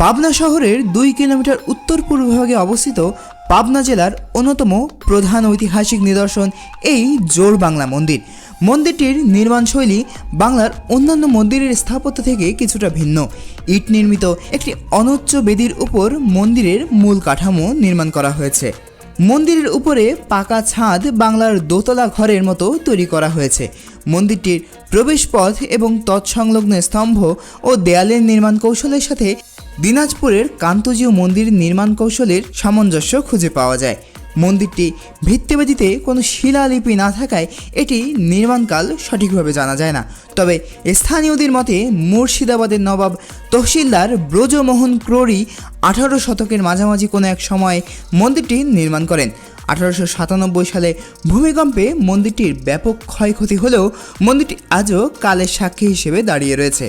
পাবনা শহরের দুই কিলোমিটার উত্তর পূর্ব বিভাগে অবস্থিত পাবনা জেলার অন্যতম প্রধান ঐতিহাসিক নিদর্শন এই জোর বাংলা মন্দির। মন্দিরটির নির্মাণশৈলী বাংলার অন্যান্য মন্দিরের স্থাপত্য থেকে কিছুটা ভিন্ন। ইট নির্মিত একটি অনুচ্চ বেদির উপর মন্দিরের মূল কাঠামো নির্মাণ করা হয়েছে। মন্দিরের উপরে পাকা ছাদ বাংলার দোতলা ঘরের মতো তৈরি করা হয়েছে। মন্দিরটির প্রবেশপথ এবং তৎসংলগ্ন স্তম্ভ ও দেয়ালের নির্মাণ কৌশলের সাথে দিনাজপুরের কান্তজীয় মন্দির নির্মাণ কৌশলের সামঞ্জস্য খুঁজে পাওয়া যায়। মন্দিরটি ভিত্তিবেদিতে কোনো শিলালিপি না থাকায় এটি নির্মাণকাল সঠিকভাবে জানা যায় না। তবে স্থানীয়দের মতে মুর্শিদাবাদের নবাব তহসিলদার ব্রজমোহন ক্রোরি আঠারো শতকের মাঝামাঝি কোনো এক সময়ে মন্দিরটি নির্মাণ করেন। আঠারোশো সাতানব্বই সালে ভূমিকম্পে মন্দিরটির ব্যাপক ক্ষয়ক্ষতি হলেও মন্দিরটি আজও কালের সাক্ষী হিসেবে দাঁড়িয়ে রয়েছে।